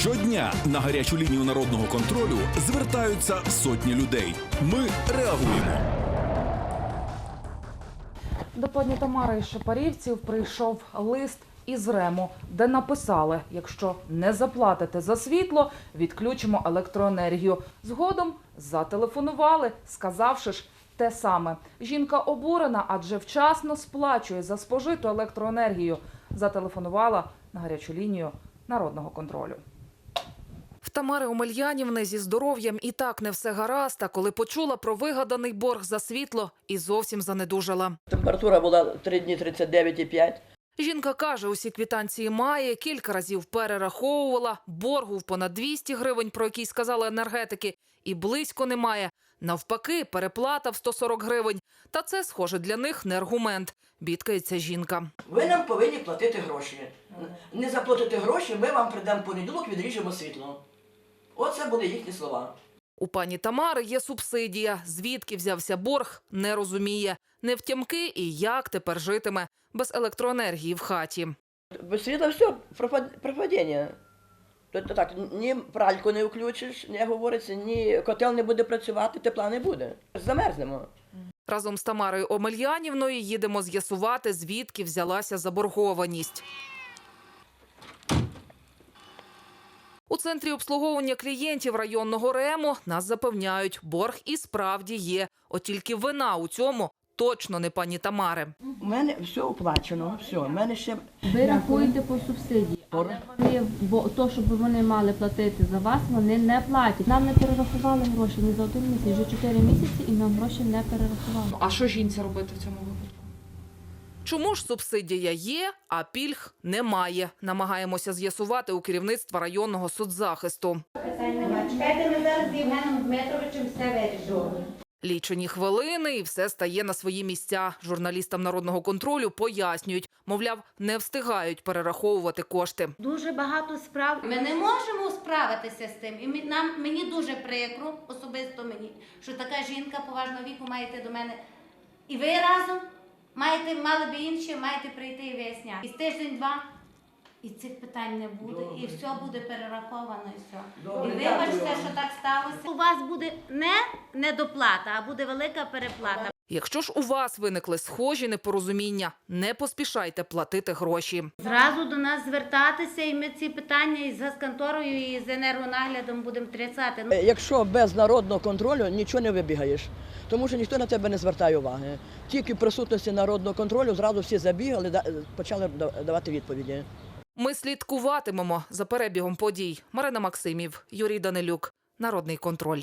Щодня на гарячу лінію народного контролю звертаються сотні людей. Ми реагуємо. До пані Тамари Шепарівців прийшов лист із Рему, де написали: якщо не заплатите за світло, відключимо електроенергію. Згодом зателефонували, сказавши ж те саме. Жінка обурена, адже вчасно сплачує за спожиту електроенергію. Зателефонувала на гарячу лінію народного контролю. Тамари Омельянівни зі здоров'ям і так не все гаразд, а коли почула про вигаданий борг за світло і зовсім занедужала. Температура була 3 дні 39,5. Жінка каже, усі квитанції має, кілька разів перераховувала, боргу в понад 200 гривень, про який сказали енергетики, і близько немає. Навпаки, переплата в 140 гривень. Та це, схоже, для них не аргумент, бідкається жінка. Ви нам повинні платити гроші. Не заплатите гроші, ми вам прийдемо понеділок, відріжемо світло. Оце були їхні слова. У пані Тамари є субсидія. Звідки взявся борг, не розуміє. Не втямки і як тепер житиме без електроенергії в хаті. Без світла все, пропад- пропадіння. Тобто так, ні пральку не включиш, не говориться, ні котел не буде працювати, тепла не буде. Замерзнемо. Разом з Тамарою Омельянівною їдемо з'ясувати, звідки взялася заборгованість. У центрі обслуговування клієнтів районного РЕМу нас запевняють, борг і справді є. От тільки вина у цьому точно не пані Тамари. У мене все оплачено, все. У мене ще Ви рахуєте по субсидії, але вони, бо то, щоб вони мали платити за вас, вони не платять. Нам не перерахували гроші ні за один місяць, вже чотири місяці, і нам гроші не перерахували. А що жінці робити в цьому? Чому ж субсидія є, а пільг немає? Намагаємося з'ясувати у керівництва районного соцзахисту. Чекайте, ми зараз з Євгеном Дмитровичем все вирішимо. Лічені хвилини, і все стає на свої місця. Журналістам народного контролю пояснюють, мовляв, не встигають перераховувати кошти. Дуже багато справ. Ми не можемо справитися з тим. І нам, мені дуже прикро, особисто мені, що така жінка поважного віку маєте до мене. І ви разом маєте, мали би інші, маєте прийти і виясняти. І тиждень-два. І цих питань не буде, і все буде перераховано, і все. Добре, і вибачте, що так сталося. У вас буде не недоплата, а буде велика переплата. Якщо ж у вас виникли схожі непорозуміння, не поспішайте платити гроші. Зразу до нас звертатися, і ми ці питання із газконторою і з енергонаглядом будемо трясати. Е, Якщо без народного контролю нічого не вибігаєш, тому що ніхто на тебе не звертає уваги. Тільки в присутності народного контролю зразу всі забігали, почали да- давати відповіді. Ми слідкуватимемо за перебігом подій. Марина Максимів, Юрій Данилюк, Народний контроль.